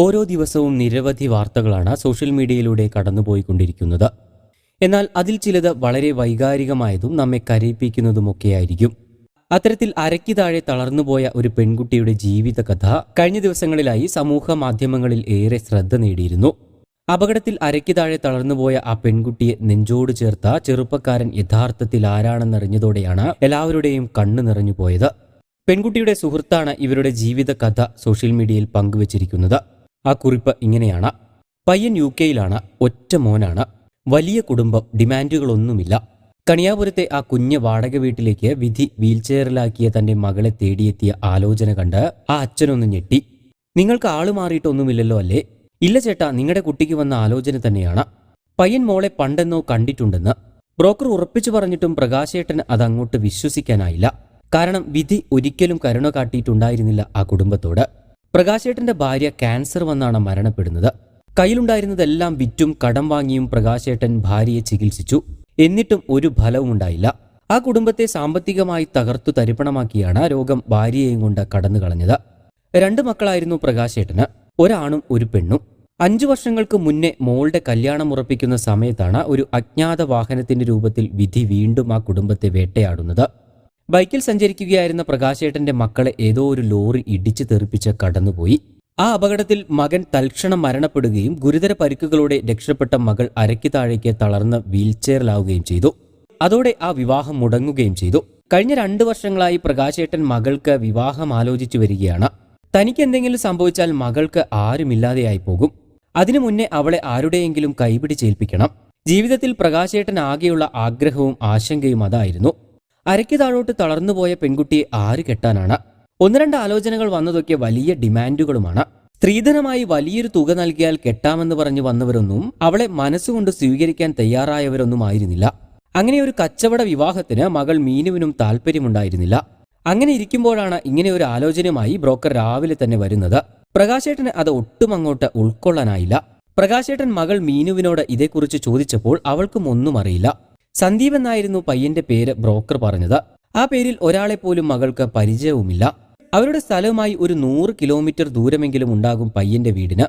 ഓരോ ദിവസവും നിരവധി വാർത്തകളാണ് സോഷ്യൽ മീഡിയയിലൂടെ കടന്നുപോയിക്കൊണ്ടിരിക്കുന്നത്. എന്നാൽ അതിൽ ചിലത് വളരെ വൈകാരികമായതും നമ്മെ കരയിപ്പിക്കുന്നതുമൊക്കെയായിരിക്കും. അത്തരത്തിൽ അരയ്ക്ക് താഴെ തളർന്നുപോയ ഒരു പെൺകുട്ടിയുടെ ജീവിതകഥ കഴിഞ്ഞ ദിവസങ്ങളിലായി സമൂഹ മാധ്യമങ്ങളിൽ ഏറെ ശ്രദ്ധ നേടിയിരുന്നു. അപകടത്തിൽ അരയ്ക്ക് താഴെ തളർന്നുപോയ ആ പെൺകുട്ടിയെ നെഞ്ചോട് ചേർത്ത ചെറുപ്പക്കാരൻ യഥാർത്ഥത്തിൽ ആരാണെന്നറിഞ്ഞതോടെയാണ് എല്ലാവരുടെയും കണ്ണു നിറഞ്ഞുപോയത്. പെൺകുട്ടിയുടെ സുഹൃത്താണ് ഇവരുടെ ജീവിത കഥ സോഷ്യൽ മീഡിയയിൽ പങ്കുവച്ചിരിക്കുന്നത്. ആ കുറിപ്പ് ഇങ്ങനെയാണ്. പയ്യൻ യു കെയിലാണ് ഒറ്റ മോനാണ്. വലിയ കുടുംബം ഡിമാൻഡുകളൊന്നുമില്ല. കണിയാപുരത്തെ ആ കുഞ്ഞ് വാടക വീട്ടിലേക്ക് വിധി വീൽചെയറിലാക്കിയ തന്റെ മകളെ തേടിയെത്തിയ ആലോചന കണ്ട് ആ അച്ഛനൊന്ന് ഞെട്ടി. നിങ്ങൾക്ക് ആൾ മാറിയിട്ടൊന്നുമില്ലല്ലോ അല്ലേ? ഇല്ല ചേട്ടാ നിങ്ങളുടെ കുട്ടിക്ക് വന്ന ആലോചന തന്നെയാണ്. പയ്യൻ മോളെ പണ്ടെന്നോ കണ്ടിട്ടുണ്ടെന്ന്. ബ്രോക്കർ ഉറപ്പിച്ചു പറഞ്ഞിട്ടും പ്രകാശേട്ടന് അതങ്ങോട്ട് വിശ്വസിക്കാനായില്ല. കാരണം വിധി ഒരിക്കലും കരുണ കാട്ടിയിട്ടുണ്ടായിരുന്നില്ല ആ കുടുംബത്തോട്. പ്രകാശേട്ടന്റെ ഭാര്യ ക്യാൻസർ വന്നാണ് മരണപ്പെടുന്നത്. കയ്യിലുണ്ടായിരുന്നതെല്ലാം വിറ്റും കടം വാങ്ങിയും പ്രകാശേട്ടൻ ഭാര്യയെ ചികിത്സിച്ചു. എന്നിട്ടും ഒരു ഫലവും ഉണ്ടായില്ല. ആ കുടുംബത്തെ സാമ്പത്തികമായി തകർത്തു തരിപ്പണമാക്കിയാണ് രോഗം ഭാര്യയെയും കൊണ്ട് കടന്നു കളഞ്ഞത്. രണ്ട് മക്കളായിരുന്നു പ്രകാശേട്ടന്. ഒരാണും ഒരു പെണ്ണും. അഞ്ചു വർഷങ്ങൾക്ക് മുന്നേ മോളുടെ കല്യാണം ഉറപ്പിക്കുന്ന സമയത്താണ് ഒരു അജ്ഞാത വാഹനത്തിന്റെ രൂപത്തിൽ വിധി വീണ്ടും ആ കുടുംബത്തെ വേട്ടയാടുന്നത്. ബൈക്കിൽ സഞ്ചരിക്കുകയായിരുന്ന പ്രകാശേട്ടന്റെ മക്കളെ ഏതോ ഒരു ലോറി ഇടിച്ചു തെറിപ്പിച്ച് കടന്നുപോയി. ആ അപകടത്തിൽ മകൻ തൽക്ഷണം മരണപ്പെടുകയും ഗുരുതര പരിക്കുകളോടെ രക്ഷപ്പെട്ട മകൾ അരയ്ക്ക് താഴേക്ക് തളർന്ന് വീൽചെയറിലാവുകയും ചെയ്തു. അതോടെ ആ വിവാഹം മുടങ്ങുകയും ചെയ്തു. കഴിഞ്ഞ രണ്ടു വർഷങ്ങളായി പ്രകാശേട്ടൻ മകൾക്ക് വിവാഹം ആലോചിച്ചു വരികയാണ്. തനിക്ക് എന്തെങ്കിലും സംഭവിച്ചാൽ മകൾക്ക് ആരുമില്ലാതെയായി പോകും അതിനു മുന്നേ അവളെ ആരുടെയെങ്കിലും കൈപിടിച്ചേൽപ്പിക്കണം. ജീവിതത്തിൽ പ്രകാശേട്ടൻ ആകെയുള്ള ആഗ്രഹവും ആശങ്കയും അതായിരുന്നു. അരയ്ക്ക് താഴോട്ട് തളർന്നുപോയ പെൺകുട്ടിയെ ആര് കെട്ടാനാണ്? ഒന്ന് രണ്ട് ആലോചനകൾ വന്നതൊക്കെ വലിയ ഡിമാൻഡുകളുമാണ്. സ്ത്രീധനമായി വലിയൊരു തുക നൽകിയാൽ കെട്ടാമെന്ന് പറഞ്ഞു വന്നവരൊന്നും അവളെ മനസ്സുകൊണ്ട് സ്വീകരിക്കാൻ തയ്യാറായവരൊന്നും ആയിരുന്നില്ല. അങ്ങനെ ഒരു കച്ചവട വിവാഹത്തിന് മകൾ മീനുവിനും താല്പര്യമുണ്ടായിരുന്നില്ല അങ്ങനെ ഇരിക്കുമ്പോഴാണ് ഇങ്ങനെ ഒരു ആലോചനയുമായി ബ്രോക്കർ രാവിലെ തന്നെ വരുന്നത്. പ്രകാശേട്ടന് അത് ഒട്ടും അങ്ങോട്ട് ഉൾക്കൊള്ളാനായില്ല. പ്രകാശേട്ടൻ മകൾ മീനുവിനോട് ഇതേക്കുറിച്ച് ചോദിച്ചപ്പോൾ അവൾക്കും ഒന്നും അറിയില്ല. സന്ദീപ് എന്നായിരുന്നു പയ്യന്റെ പേര് ബ്രോക്കർ പറഞ്ഞത്. ആ പേരിൽ ഒരാളെ പോലും മകൾക്ക് പരിചയവുമില്ല. അവരുടെ സ്ഥലവുമായി ഒരു നൂറ് കിലോമീറ്റർ ദൂരമെങ്കിലും ഉണ്ടാകും പയ്യന്റെ വീടിന്.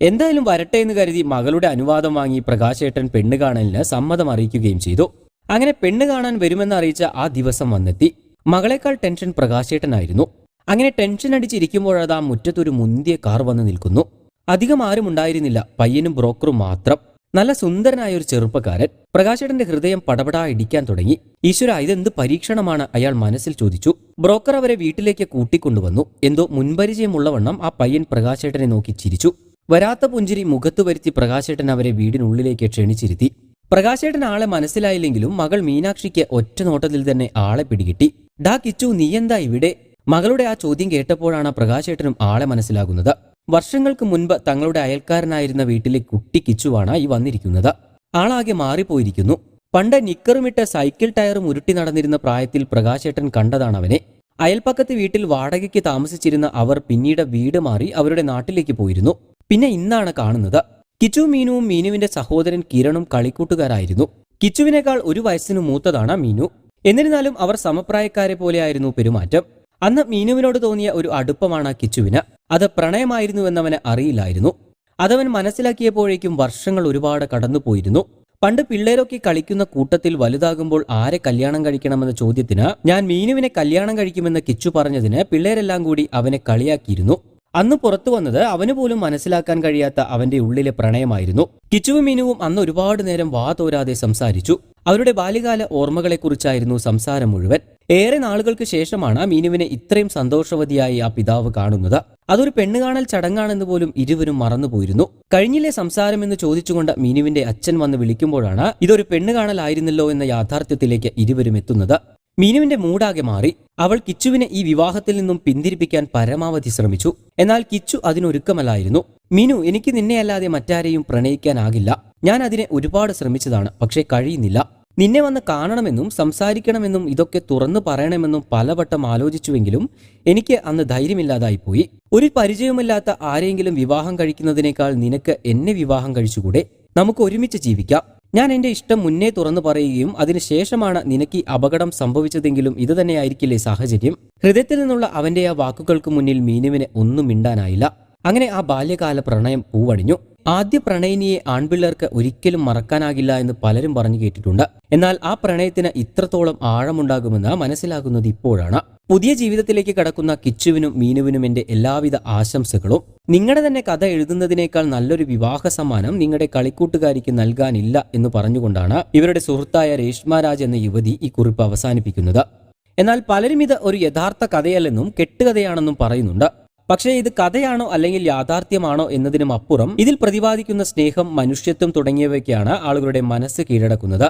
എന്തായാലും വരട്ടെ എന്ന് കരുതി മകളുടെ അനുവാദം വാങ്ങി പ്രകാശേട്ടൻ പെണ്ണ് കാണലിന് സമ്മതം അറിയിക്കുകയും ചെയ്തു. അങ്ങനെ പെണ്ണ് കാണാൻ വരുമെന്ന് അറിയിച്ച ആ ദിവസം വന്നെത്തി. മകളെക്കാൾ ടെൻഷൻ പ്രകാശേട്ടനായിരുന്നു. അങ്ങനെ ടെൻഷൻ അടിച്ചിരിക്കുമ്പോഴതാ മുറ്റത്തൊരു മുന്തിയ കാർ വന്ന് നിൽക്കുന്നു. അധികം ആരും ഉണ്ടായിരുന്നില്ല. പയ്യനും ബ്രോക്കറും മാത്രം. നല്ല സുന്ദരനായ ഒരു ചെറുപ്പക്കാരൻ പ്രകാശേട്ടന്റെ ഹൃദയം പടപടാ ഇടിക്കാൻ തുടങ്ങി. ഈശ്വര ഇതെന്ത് പരീക്ഷണമാണ്? അയാൾ മനസ്സിൽ ചോദിച്ചു. ബ്രോക്കർ അവരെ വീട്ടിലേക്ക് കൂട്ടിക്കൊണ്ടുവന്നു. എന്തോ മുൻപരിചയമുള്ളവണ്ണം ആ പയ്യൻ പ്രകാശേട്ടനെ നോക്കി ചിരിച്ചു. വരാത്ത പുഞ്ചിരി മുഖത്തു വരുത്തി പ്രകാശേട്ടൻ അവരെ വീടിനുള്ളിലേക്ക് ക്ഷണിച്ചിരുത്തി. പ്രകാശേട്ടൻ ആളെ മനസ്സിലായില്ലെങ്കിലും മകൾ മീനാക്ഷിക്ക് ഒറ്റ നോട്ടത്തിൽ തന്നെ ആളെ പിടികിട്ടി. ഡാ കിച്ചു നീ എന്താ ഇവിടെ? മകളുടെ ആ ചോദ്യം കേട്ടപ്പോഴാണ് പ്രകാശേട്ടനും ആളെ മനസ്സിലാകുന്നത്. വർഷങ്ങൾക്ക് മുൻപ് തങ്ങളുടെ അയൽക്കാരനായിരുന്ന വീട്ടിലെ കുട്ടി കിച്ചുവാണ് ഈ വന്നിരിക്കുന്നത്. ആളാകെ മാറിപ്പോയിരിക്കുന്നു. പണ്ട് നിക്കറുമിട്ട് സൈക്കിൾ ടയറും ഉരുട്ടി നടന്നിരുന്ന പ്രായത്തിൽ പ്രകാശേട്ടൻ കണ്ടതാണ് അവനെ അയൽപ്പക്കത്ത് വീട്ടിൽ വാടകയ്ക്ക് താമസിച്ചിരുന്ന അവർ പിന്നീട് വീട് മാറി അവരുടെ നാട്ടിലേക്ക് പോയിരുന്നു. പിന്നെ ഇന്നാണ് കാണുന്നത്. കിച്ചു മീനുവും മീനുവിന്റെ സഹോദരൻ കിരണും കളിക്കൂട്ടുകാരായിരുന്നു. കിച്ചുവിനേക്കാൾ ഒരു വയസ്സിനു മൂത്തതാണ് മീനു. എന്നിരുന്നാലും അവർ സമപ്രായക്കാരെ പോലെയായിരുന്നു പെരുമാറ്റം. അന്ന് മീനുവിനോട് തോന്നിയ ഒരു അടുപ്പമാണ് കിച്ചുവിന്. അത് പ്രണയമായിരുന്നുവെന്നവന് അറിയില്ലായിരുന്നു. അതവൻ മനസ്സിലാക്കിയപ്പോഴേക്കും വർഷങ്ങൾ ഒരുപാട് കടന്നുപോയിരുന്നു. പണ്ട് പിള്ളേരൊക്കെ കളിക്കുന്ന കൂട്ടത്തിൽ വലുതാകുമ്പോൾ ആരെ കല്യാണം കഴിക്കണമെന്ന ചോദ്യത്തിന് ഞാൻ മീനുവിനെ കല്യാണം കഴിക്കുമെന്ന് കിച്ചു പറഞ്ഞതിന് പിള്ളേരെല്ലാം കൂടി അവനെ കളിയാക്കിയിരുന്നു. അന്ന് പുറത്തു വന്നത് അവന് പോലും മനസ്സിലാക്കാൻ കഴിയാത്ത അവന്റെ ഉള്ളിലെ പ്രണയമായിരുന്നു. കിച്ചുവും മീനുവും അന്ന് ഒരുപാട് നേരം വാതോരാതെ സംസാരിച്ചു. അവരുടെ ബാല്യകാല ഓർമ്മകളെക്കുറിച്ചായിരുന്നു സംസാരം മുഴുവൻ. ഏറെ നാളുകൾക്ക് ശേഷമാണ് മീനുവിനെ ഇത്രയും സന്തോഷവതിയായി ആ പിതാവ് കാണുന്നത്. അതൊരു പെണ്ണുകാണൽ ചടങ്ങാണെന്ന് പോലും ഇരുവരും മറന്നുപോയിരുന്നു. കഴിഞ്ഞില്ലേ സംസാരം എന്ന് ചോദിച്ചുകൊണ്ട് മീനുവിന്റെ അച്ഛൻ വന്ന് വിളിക്കുമ്പോഴാണ് ഇതൊരു പെണ്ണുകാണലായിരുന്നല്ലോ എന്ന യാഥാർത്ഥ്യത്തിലേക്ക് ഇരുവരും എത്തുന്നത്. മീനുവിന്റെ മൂടാകെ മാറി. അവൾ കിച്ചുവിനെ ഈ വിവാഹത്തിൽ നിന്നും പിന്തിരിപ്പിക്കാൻ പരമാവധി ശ്രമിച്ചു. എന്നാൽ കിച്ചു അതിനൊരുക്കമല്ലായിരുന്നു. മീനു എനിക്ക് നിന്നെയല്ലാതെ മറ്റാരെയും പ്രണയിക്കാനാകില്ല. ഞാൻ അതിനെ ഒരുപാട് ശ്രമിച്ചതാണ് പക്ഷേ കഴിയുന്നില്ല. നിന്നെ വന്ന് കാണണമെന്നും സംസാരിക്കണമെന്നും ഇതൊക്കെ തുറന്നു പറയണമെന്നും പലവട്ടം ആലോചിച്ചുവെങ്കിലും എനിക്ക് അന്ന് ധൈര്യമില്ലാതായിപ്പോയി ഒരു പരിചയമില്ലാത്ത ആരെങ്കിലും വിവാഹം കഴിക്കുന്നതിനേക്കാൾ നിനക്ക് എന്നെ വിവാഹം കഴിച്ചുകൂടെ? നമുക്ക് ഒരുമിച്ച് ജീവിക്കാം. ഞാൻ എന്റെ ഇഷ്ടം മുന്നേ തുറന്നു പറയുകയും അതിനുശേഷമാണ് നിനക്ക് അപകടം സംഭവിച്ചതെങ്കിലും ഇത് തന്നെയായിരിക്കില്ലേ സാഹചര്യം? ഹൃദയത്തിൽ നിന്നുള്ള അവന്റെ ആ വാക്കുകൾക്ക് മുന്നിൽ മീനുവിന് ഒന്നും മിണ്ടാനായില്ല. അങ്ങനെ ആ ബാല്യകാല പ്രണയം പൂവണിഞ്ഞു ആദ്യ പ്രണയിനിയെ ആൺപിള്ളേർക്ക് ഒരിക്കലും മറക്കാനാകില്ല എന്ന് പലരും പറഞ്ഞു കേട്ടിട്ടുണ്ട്. എന്നാൽ ആ പ്രണയത്തിന് ഇത്രത്തോളം ആഴമുണ്ടാകുമെന്ന് മനസ്സിലാകുന്നത് ഇപ്പോഴാണ്. പുതിയ ജീവിതത്തിലേക്ക് കടക്കുന്ന കിച്ചുവിനും മീനുവിനും എന്റെ എല്ലാവിധ ആശംസകളും. നിങ്ങളുടെ തന്നെ കഥ എഴുതുന്നതിനേക്കാൾ നല്ലൊരു വിവാഹ സമ്മാനം നിങ്ങളുടെ കളിക്കൂട്ടുകാരിക്ക് നൽകാനില്ല എന്ന് പറഞ്ഞുകൊണ്ടാണ് ഇവരുടെ സുഹൃത്തായ രേഷ്മരാജ് എന്ന യുവതി ഈ കുറിപ്പ് അവസാനിപ്പിക്കുന്നത്. എന്നാൽ പലരും ഇത് ഒരു യഥാർത്ഥ കഥയല്ലെന്നും കെട്ടുകഥയാണെന്നും പറയുന്നുണ്ട്. പക്ഷേ ഇത് കഥയാണോ അല്ലെങ്കിൽ യാഥാർത്ഥ്യമാണോ എന്നതിനും അപ്പുറം ഇതിൽ പ്രതിപാദിക്കുന്ന സ്നേഹം മനുഷ്യത്വം തുടങ്ങിയവയ്ക്കാണ് ആളുകളുടെ മനസ്സ് കീഴടക്കുന്നത്.